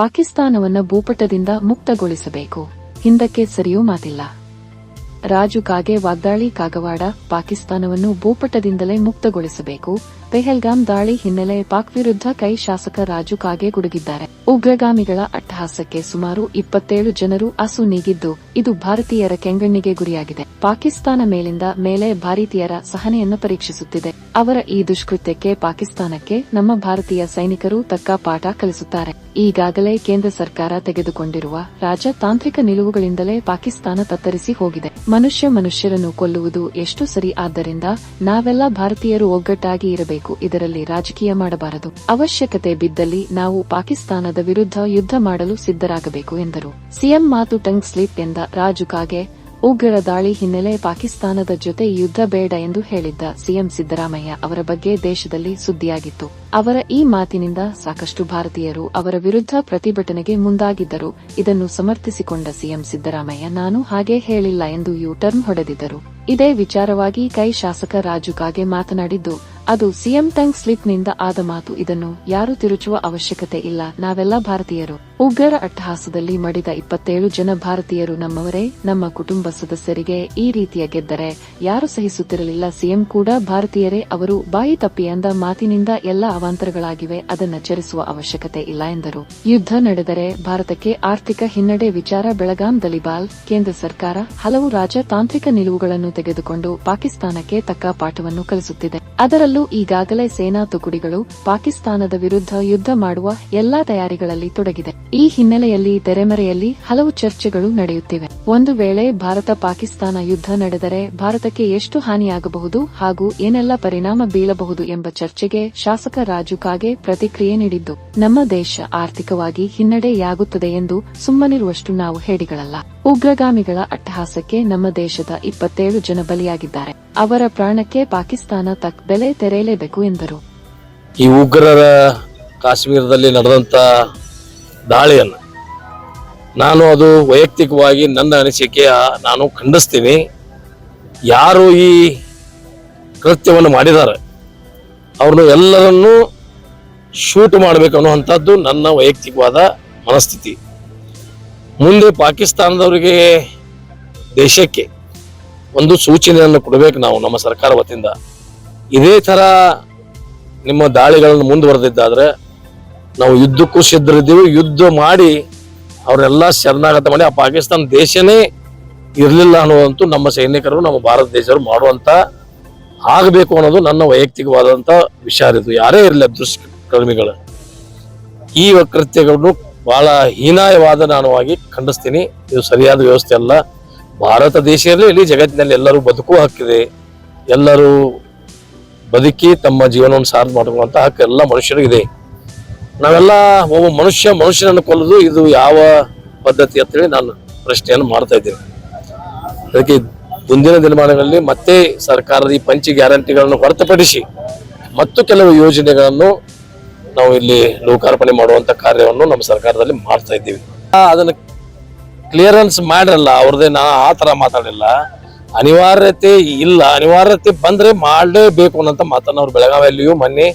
ಪಾಕಿಸ್ತಾನವನ್ನ ಭೂಪಟದಿಂದ ಮುಕ್ತಗೊಳಿಸಬೇಕು. ಹಿಂದಕ್ಕೆ ಸರಿಯೂ ಮಾತಿಲ್ಲ. ರಾಜು ಕಾಗೆ ವಾಗ್ದಾಳಿ ಕಾಗವಾಡ ಪಾಕಿಸ್ತಾನವನ್ನು ಭೂಪಟದಿಂದಲೇ ಮುಕ್ತಗೊಳಿಸಬೇಕು. ಪೆಹಲ್ಗಾಮ್ ದಾಳಿ ಹಿನ್ನೆಲೆ ಪಾಕ್ ವಿರುದ್ಧ ಕೈ ಶಾಸಕ ರಾಜು ಕಾಗೆ ಗುಡುಗಿದ್ದಾರೆ. ಉಗ್ರಗಾಮಿಗಳ ಅಟ್ಟಹಾಸಕ್ಕೆ ಸುಮಾರು ಇಪ್ಪತ್ತೇಳು ಜನರು ಅಸು ನೀಗಿದ್ದು, ಇದು ಭಾರತೀಯರ ಕೆಂಗಣ್ಣಿಗೆ ಗುರಿಯಾಗಿದೆ. ಪಾಕಿಸ್ತಾನ ಮೇಲಿಂದ ಮೇಲೆ ಭಾರತೀಯರ ಸಹನೆಯನ್ನು ಪರೀಕ್ಷಿಸುತ್ತಿದೆ. ಅವರ ಈ ದುಷ್ಕೃತ್ಯಕ್ಕೆ ಪಾಕಿಸ್ತಾನಕ್ಕೆ ನಮ್ಮ ಭಾರತೀಯ ಸೈನಿಕರು ತಕ್ಕ ಪಾಠ ಕಲಿಸುತ್ತಾರೆ. ಈಗಾಗಲೇ ಕೇಂದ್ರ ಸರ್ಕಾರ ತೆಗೆದುಕೊಂಡಿರುವ ರಾಜತಾಂತ್ರಿಕ ನಿಲುವುಗಳಿಂದಲೇ ಪಾಕಿಸ್ತಾನ ತತ್ತರಿಸಿ ಹೋಗಿದೆ. ಮನುಷ್ಯ ಮನುಷ್ಯರನ್ನು ಕೊಲ್ಲುವುದು ಎಷ್ಟು ಸರಿ ಆದ್ದರಿಂದ ನಾವೆಲ್ಲ ಭಾರತೀಯರು ಒಗ್ಗಟ್ಟಾಗಿ ಇರಬೇಕು, ಇದರಲ್ಲಿ ರಾಜಕೀಯ ಮಾಡಬಾರದು. ಅವಶ್ಯಕತೆ ಬಿದ್ದಲ್ಲಿ ನಾವು ಪಾಕಿಸ್ತಾನದ ವಿರುದ್ಧ ಯುದ್ಧ ಮಾಡಲು ಸಿದ್ಧರಾಗಬೇಕು ಎಂದರು. ಸಿಎಂ ಮಾತು ಟಂಗ್ ಸ್ಲಿಪ್ ಎಂದ ರಾಜು ಕಾಗೆ ಉಗ್ರರ ದಾಳಿ ಹಿನ್ನೆಲೆ ಪಾಕಿಸ್ತಾನದ ಜೊತೆ ಯುದ್ಧ ಬೇಡ ಎಂದು ಹೇಳಿದ್ದ ಸಿಎಂ ಸಿದ್ದರಾಮಯ್ಯ ಅವರ ಬಗ್ಗೆ ದೇಶದಲ್ಲಿ ಸುದ್ದಿಯಾಗಿತ್ತು. ಅವರ ಈ ಮಾತಿನಿಂದ ಸಾಕಷ್ಟು ಭಾರತೀಯರು ಅವರ ವಿರುದ್ಧ ಪ್ರತಿಭಟನೆಗೆ ಮುಂದಾಗಿದ್ದರು. ಇದನ್ನು ಸಮರ್ಥಿಸಿಕೊಂಡ ಸಿಎಂ ಸಿದ್ದರಾಮಯ್ಯ, ನಾನು ಹಾಗೆ ಹೇಳಿಲ್ಲ ಎಂದು ಯು ಟರ್ನ್ ಹೊಡೆದಿದ್ದರು. ಇದೇ ವಿಚಾರವಾಗಿ ಕೈ ಶಾಸಕ ರಾಜು ಕಾಗೆ ಮಾತನಾಡಿದ್ದು, ಅದು ಸಿಎಂ ಟ್ಯಾಂಕ್ ಸ್ಲಿಪ್ನಿಂದ ಆದ ಮಾತು. ಇದನ್ನು ಯಾರು ತಿರುಚುವ ಅವಶ್ಯಕತೆ ಇಲ್ಲ. ನಾವೆಲ್ಲ ಭಾರತೀಯರು. ಉಗ್ರರ ಅಟ್ಟಹಾಸದಲ್ಲಿ ಮಡಿದ ಇಪ್ಪತ್ತೇಳು ಜನ ಭಾರತೀಯರು ನಮ್ಮವರೇ, ನಮ್ಮ ಕುಟುಂಬ ಸದಸ್ಯರಿಗೆ ಈ ರೀತಿಯ ಗೆದ್ದರೆ ಯಾರು ಸಹಿಸುತ್ತಿರಲಿಲ್ಲ? ಸಿಎಂ ಕೂಡ ಭಾರತೀಯರೇ, ಅವರು ಬಾಯಿ ತಪ್ಪಿ ಅಂದ ಮಾತಿನಿಂದ ಎಲ್ಲ ಅವಾಂತರಗಳಾಗಿವೆ, ಅದನ್ನು ಚರಿಸುವ ಅವಶ್ಯಕತೆ ಇಲ್ಲ ಎಂದರು. ಯುದ್ಧ ನಡೆದರೆ ಭಾರತಕ್ಕೆ ಆರ್ಥಿಕ ಹಿನ್ನಡೆ, ವಿಚಾರ, ಬೆಳಗಾಂ, ದಲಿಬಾಲ್, ಕೇಂದ್ರ ಸರ್ಕಾರ, ಹಲವು ರಾಜತಾಂತ್ರಿಕ ನಿಲುವುಗಳನ್ನು ತೆಗೆದುಕೊಂಡು ಪಾಕಿಸ್ತಾನಕ್ಕೆ ತಕ್ಕ ಪಾಠವನ್ನು ಕಲಿಸುತ್ತಿದೆ. ಅದರಲ್ಲೂ ಈಗಾಗಲೇ ಸೇನಾ ತುಕುಡಿಗಳು ಪಾಕಿಸ್ತಾನದ ವಿರುದ್ಧ ಯುದ್ಧ ಮಾಡುವ ಎಲ್ಲಾ ತಯಾರಿಗಳಲ್ಲಿ ತೊಡಗಿದೆ. ಈ ಹಿನ್ನೆಲೆಯಲ್ಲಿ ತೆರೆಮರೆಯಲ್ಲಿ ಹಲವು ಚರ್ಚೆಗಳು ನಡೆಯುತ್ತಿವೆ. ಒಂದು ವೇಳೆ ಭಾರತ ಪಾಕಿಸ್ತಾನ ಯುದ್ಧ ನಡೆದರೆ ಭಾರತಕ್ಕೆ ಎಷ್ಟು ಹಾನಿಯಾಗಬಹುದು ಹಾಗೂ ಏನೆಲ್ಲ ಪರಿಣಾಮ ಬೀಳಬಹುದು ಎಂಬ ಚರ್ಚೆಗೆ ಶಾಸಕ ರಾಜು ಕಾಗೆ ಪ್ರತಿಕ್ರಿಯೆ ನೀಡಿದ್ದು, ನಮ್ಮ ದೇಶ ಆರ್ಥಿಕವಾಗಿ ಹಿನ್ನಡೆಯಾಗುತ್ತದೆ ಎಂದು ಸುಮ್ಮನಿರುವಷ್ಟು ನಾವು ಹೇಳಿಗಳಲ್ಲ. ಉಗ್ರಗಾಮಿಗಳ ಅಟ್ಟಹಾಸಕ್ಕೆ ನಮ್ಮ ದೇಶದ ಇಪ್ಪತ್ತೇಳು ಜನ ಬಲಿಯಾಗಿದ್ದಾರೆ. ಅವರ ಪ್ರಾಣಕ್ಕೆ ಪಾಕಿಸ್ತಾನ ತಕ್ಕ ಬೆಲೆ ತೆರೆಯಲೇಬೇಕು ಎಂದರು. ಈ ಉಗ್ರರ ಕಾಶ್ಮೀರದಲ್ಲಿ ನಡೆದಂಥ ದಾಳಿಯನ್ನು. ನಾನು ಅದು ವೈಯಕ್ತಿಕವಾಗಿ ನನ್ನ ಅನಿಸಿಕೆಯ ನಾನು ಖಂಡಿಸ್ತೀನಿ. ಯಾರು ಈ ಕೃತ್ಯವನ್ನು ಮಾಡಿದ್ದಾರೆ, ಅವ್ರನ್ನು ಎಲ್ಲರನ್ನೂ ಶೂಟ್ ಮಾಡಬೇಕು ಅನ್ನುವಂಥದ್ದು ನನ್ನ ವೈಯಕ್ತಿಕವಾದ ಮನಸ್ಥಿತಿ. ಮುಂದೆ ಪಾಕಿಸ್ತಾನದವರಿಗೆ ದೇಶಕ್ಕೆ ಒಂದು ಸೂಚನೆಯನ್ನು ಕೊಡಬೇಕು ನಾವು ನಮ್ಮ ಸರ್ಕಾರ ವತಿಯಿಂದ. ಇದೇ ಥರ ನಿಮ್ಮ ದಾಳಿಗಳನ್ನು ಮುಂದುವರೆದಿದ್ದಾದ್ರೆ ನಾವು ಯುದ್ಧಕ್ಕೂ ಸಿದ್ಧರಿದ್ದೀವಿ. ಯುದ್ಧ ಮಾಡಿ ಅವರೆಲ್ಲ ಶರಣಾಗತ ಮಾಡಿ, ಆ ಪಾಕಿಸ್ತಾನ ದೇಶನೇ ಇರಲಿಲ್ಲ ಅನ್ನುವಂತೂ ನಮ್ಮ ಸೈನಿಕರು, ನಮ್ಮ ಭಾರತ ದೇಶರು ಮಾಡುವಂತ ಆಗಬೇಕು ಅನ್ನೋದು ನನ್ನ ವೈಯಕ್ತಿಕವಾದಂಥ ವಿಚಾರ ಇದು. ಯಾರೇ ಇರಲಿ ದುಷ್ಕರ್ಮಿಗಳು. ಈ ಕೃತ್ಯಗಳನ್ನು ಬಹಳ ಹೀನಾಯವಾದ ನಾನುವಾಗಿ ಖಂಡಿಸ್ತೀನಿ. ಇದು ಸರಿಯಾದ ವ್ಯವಸ್ಥೆ ಅಲ್ಲ. ಭಾರತ ದೇಶ ಇರಲಿ, ಇಡೀ ಜಗತ್ತಿನಲ್ಲಿ ಎಲ್ಲರೂ ಬದುಕುವ ಹಕ್ಕಿದೆ. ಎಲ್ಲರೂ ಬದುಕಿ ತಮ್ಮ ಜೀವನವನ್ನು ಸಾರ್ ಮಾಡುವಂತ ಹಕ್ಕು ಎಲ್ಲ ಮನುಷ್ಯರಿಗಿದೆ. ನಾವೆಲ್ಲ ಒಬ್ಬ ಮನುಷ್ಯ ಮನುಷ್ಯನನ್ನು ಕೊಲ್ಲೋದು ಇದು ಯಾವ ಪದ್ಧತಿ ಅಂತೇಳಿ ನಾನು ಪ್ರಶ್ನೆಯನ್ನು ಮಾಡ್ತಾ ಇದ್ದೇನೆ. ಅದಕ್ಕೆ ಮುಂದಿನ ದಿನಮಾನಗಳಲ್ಲಿ ಮತ್ತೆ ಸರ್ಕಾರದ ಈ ಪಂಚ ಗ್ಯಾರಂಟಿಗಳನ್ನು ಹೊರತುಪಡಿಸಿ ಮತ್ತು ಕೆಲವು ಯೋಜನೆಗಳನ್ನು ನಾವು ಇಲ್ಲಿ ಲೋಕಾರ್ಪಣೆ ಮಾಡುವಂತ ಕಾರ್ಯವನ್ನು ನಮ್ಮ ಸರ್ಕಾರದಲ್ಲಿ ಮಾಡ್ತಾ ಇದ್ದೀವಿ. ಅದನ್ನು ಕ್ಲಿಯರೆನ್ಸ್ ಮಾಡಿರಲ್ಲ, ಅವ್ರದ್ದೇ ನಾ ಆ ತರ ಮಾತಾಡಿಲ್ಲ. ಅನಿವಾರ್ಯತೆ ಇಲ್ಲ, ಅನಿವಾರ್ಯತೆ ಬಂದ್ರೆ ಮಾಡಲೇಬೇಕು ಅನ್ನೋಂಥ ಮಾತನ್ನ ಅವ್ರು ಬೆಳಗಾವಿಯಲ್ಲಿಯೂ ಮೊನ್ನೆ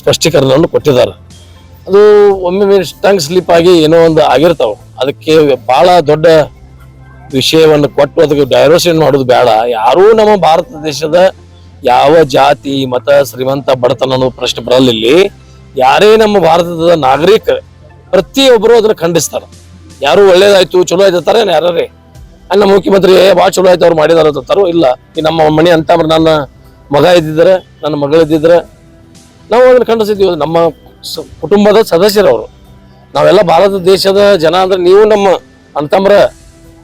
ಸ್ಪಷ್ಟೀಕರಣವನ್ನು ಕೊಟ್ಟಿದ್ದಾರೆ. ಅದು ಒಮ್ಮೆ ಟಂಗ್ ಸ್ಲಿಪ್ ಆಗಿ ಏನೋ ಒಂದು ಆಗಿರ್ತಾವ. ಅದಕ್ಕೆ ಬಹಳ ದೊಡ್ಡ ವಿಷಯವನ್ನು ಕೊಟ್ಟು ಅದಕ್ಕೆ ಡೈವರ್ಷನ್ ಮಾಡೋದು ಬೇಡ. ಯಾರೂ ನಮ್ಮ ಭಾರತ ದೇಶದ ಯಾವ ಜಾತಿ, ಮತ, ಶ್ರೀಮಂತ, ಬಡತನ ಅನ್ನೋ ಪ್ರಶ್ನೆ ಬರಲಿಲ್ಲ. ಯಾರೇ ನಮ್ಮ ಭಾರತದ ನಾಗರಿಕ, ಪ್ರತಿಯೊಬ್ಬರು ಅದನ್ನ ಖಂಡಿಸ್ತಾರ. ಯಾರು ಒಳ್ಳೇದಾಯ್ತು, ಚಲೋ ಆಯ್ತಾರೆ ಯಾರೇ ನಮ್ಮ ಮುಖ್ಯಮಂತ್ರಿ ಭಾಳ ಚಲೋ ಆಯ್ತು, ಅವ್ರು ಮಾಡಿದಾರ ಅಂತಾರೋ. ಇಲ್ಲ, ಈ ನಮ್ಮ ಮನೆ ಅಂತ ನನ್ನ ಮಗ ಇದ್ದಿದ್ರೆ, ನನ್ನ ಮಗಳಿದ್ದಿದ್ರೆ ನಾವು ಅದನ್ನ ಖಂಡಿಸಿದ್ವಿ ನಮ್ಮ ಕುಟುಂಬದ ಸದಸ್ಯರವರು. ನಾವೆಲ್ಲ ಭಾರತ ದೇಶದ ಜನ ಅಂದ್ರೆ ನೀವು ನಮ್ಮ ಅಂತಮ್ರ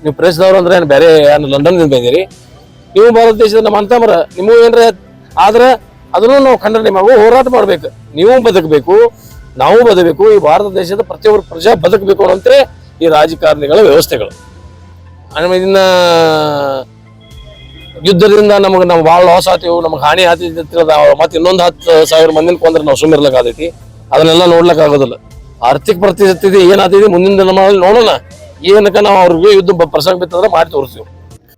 ನೀವು ಪ್ರೆಸ್ದವ್ರು ಅಂದ್ರೆ ಏನು ಬೇರೆ ಏನು ಲಂಡನ್ದಿಂದ ಬಂದಿರಿ. ನೀವು ಭಾರತ ದೇಶದ ನಮ್ಮ ಅಂತಂಬ್ರ ನಿಮಗೂ ಏನ್ರ ಆದ್ರೆ ಅದನ್ನು ನಾವು ಖಂಡನೆ ಮಾಡುವ ಹೋರಾಟ ಮಾಡ್ಬೇಕು. ನೀವು ಬದುಕಬೇಕು, ನಾವು ಬದುಕಬೇಕು, ಈ ಭಾರತ ದೇಶದ ಪ್ರತಿಯೊಬ್ಬರು ಪ್ರಜಾ ಬದುಕಬೇಕು ಅನ್ನಂತೆ ಈ ರಾಜಕಾರಣಿಗಳ ವ್ಯವಸ್ಥೆಗಳು. ಆಮೇಲೆ ಇದನ್ನ ಯುದ್ಧದಿಂದ ನಮಗೆ ನಾವು ಭಾಳ ಲಾಸ್ ಆತೀವಿ ನಮ್ಗೆ ಹಾನಿ ಆತೀವಿ ಮತ್ತೆ ಇನ್ನೊಂದು ಹತ್ತು ಸಾವಿರ ಮಂದಿನ ಕೊಂದ್ರೆ ನಾವು ಸುಮ್ಮಿರ್ಲಕ್ ಆತೈತಿ ಅದನ್ನೆಲ್ಲ ನೋಡ್ಲಕ್ ಆಗೋದಿಲ್ಲ. ಆರ್ಥಿಕ ಪರಿಸ್ಥಿತಿ ಏನಾಗ್ತಿದೆ ಮುಂದಿನ ದಿನಮಾನದಲ್ಲಿ ನೋಡೋಣ. ಏನಕ್ಕೆ ನಾವು ಅವ್ರಿಗೆ ಯುದ್ಧ ಪ್ರಸಂಗ ಬಿತ್ತಂದ್ರೆ ಮಾಡಿ ತೋರಿಸ್ತೀವಿ.